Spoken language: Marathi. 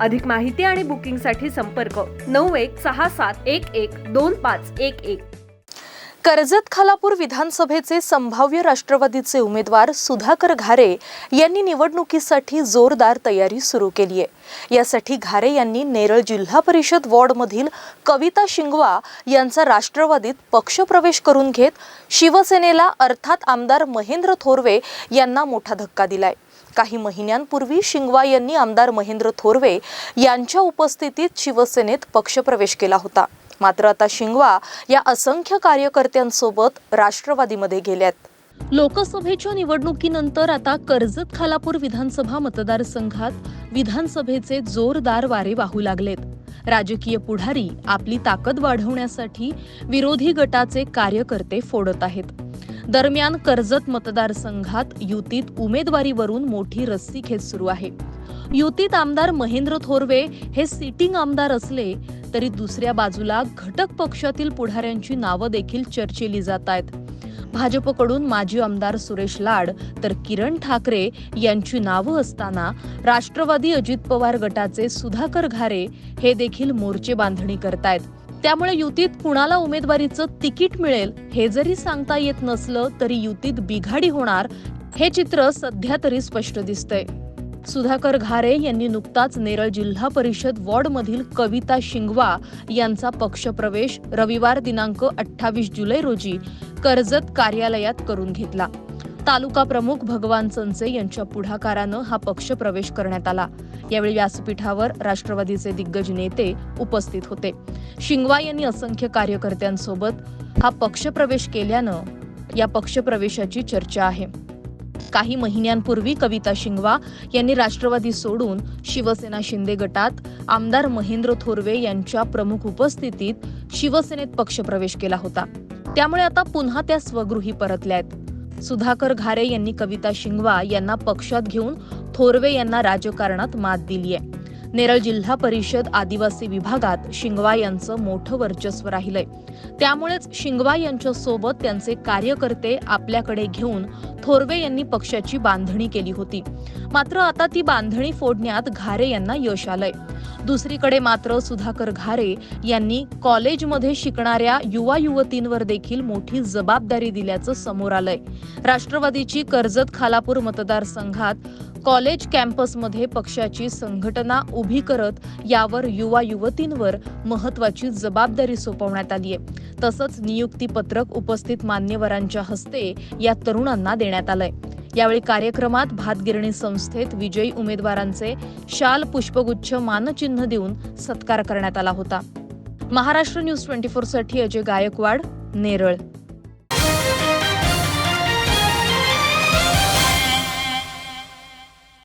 अधिक माहिती आणि बुकिंगसाठी संपर्क नऊ एक सहा सात एक एक दोन पाच एक एक. कर्जत खालापूर विधानसभेचे संभाव्य राष्ट्रवादीचे उमेदवार सुधाकर घारे यांनी निवडणुकीसाठी जोरदार तयारी सुरू केली आहे. यासाठी घारे यांनी नेरळ जिल्हा परिषद वॉर्डमधील कविता शिंगवा यांचा राष्ट्रवादीत पक्षप्रवेश करून घेत शिवसेनेला अर्थात आमदार महेंद्र थोरवे यांना मोठा धक्का दिलाय. काही महिन्यांपूर्वी शिंगवा यांनी आमदार महेंद्र थोरवे यांच्या उपस्थितीत शिवसेनेत पक्षप्रवेश केला होता. मात्र आता शिंगवा या असंख्य कार्यकर्त्यांसोबत राष्ट्रवादीमध्ये गेल्यात. लोकसभेच्या निवडणुकीनंतर आता कर्जत खालापूर विधानसभा मतदारसंघात विधानसभेचे जोरदार वारे वाहू लागलेत. राजकीय पुढारी आपली ताकद वाढवण्यासाठी विरोधी गटाचे कार्यकर्ते फोडत आहेत. दरम्यान कर्जत मतदारसंघात युतीत उमेदवारीवरून मोठी रस्सीखेच सुरू आहे. युतीत आमदार महेंद्र थोरवे हे सिटिंग आमदार असले तरी दुसऱ्या बाजूला घटक पक्षातील पुढाऱ्यांची नावं देखील चर्चेली जात आहेत. भाजपकडून माजी आमदार सुरेश लाड तर किरण ठाकरे यांची नावं असताना राष्ट्रवादी अजित पवार गटाचे सुधाकर घारे हे देखील मोर्चे बांधणी करतायत. त्यामुळे युतीत कुणाला उमेदवारीचं तिकीट मिळेल हे जरी सांगता येत नसलं तरी युतीत बिघाडी होणार हे चित्र सध्या तरी स्पष्ट दिसतंय. सुधाकर घारे यांनी नुकताच नेरळ जिल्हा परिषद वॉर्डमधील कविता शिंगवा यांचा पक्षप्रवेश रविवार दिनांक अठ्ठावीस जुलै रोजी कर्जत कार्यालयात करून घेतला. तालुका प्रमुख भगवान संचे यांच्या पुढाकारानं हा पक्ष प्रवेश करण्यात आला. यावेळी व्यासपीठावर राष्ट्रवादीचे दिग्गज नेते उपस्थित होते. शिंगवा यांनी असंख्य कार्यकर्त्यांसोबत हा पक्षप्रवेश केल्यानं या पक्षप्रवेशाची चर्चा आहे. काही महिन्यांपूर्वी कविता शिंगवा यांनी राष्ट्रवादी सोडून शिवसेना शिंदे गटात आमदार महेंद्र थोरवे यांच्या प्रमुख उपस्थितीत शिवसेनेत पक्षप्रवेश केला होता. त्यामुळे आता पुन्हा त्या स्वगृही परतल्या आहेत. सुधाकर घारे यांनी कविता शिंगवा यांना पक्षात घेऊन थोरवे यांना राजकारणात मात दिली आहे. नेरळ जिल्हा परिषद आदिवासी विभागात शिंगवा यांचं मोठं वर्चस्व राहिलंय. त्यामुळेच शिंगवा यांच्या सोबत त्यांचे कार्यकर्ते आपल्याकडे घेऊन थोरवे यांनी पक्षाची बांधणी केली होती. मात्र आता ती बांधणी फोडण्यात घारे यांना यश आलंय. दुसरीकडे मात्र सुधाकर घारे यांनी कॉलेजमध्ये शिकणाऱ्या युवा युवतींवर देखील मोठी जबाबदारी दिल्याचं समोर आलंय. राष्ट्रवादीची कर्जत खालापूर मतदारसंघात कॉलेज कॅम्पसमध्ये पक्षाची संघटना उभी करत यावर युवा युवतींवर महत्वाची जबाबदारी सोपवण्यात आली आहे. तसंच नियुक्ती पत्रक उपस्थित मान्यवरांच्या हस्ते या तरुणांना देण्यात आलंय. यावेळी कार्यक्रमात भातगिरणी संस्थेत विजयी उमेदवारांचे शाल पुष्पगुच्छ मानचिन्ह देऊन सत्कार करण्यात आला होता. महाराष्ट्र न्यूज ट्वेंटी फोरसाठी अजय गायकवाड नेरळ.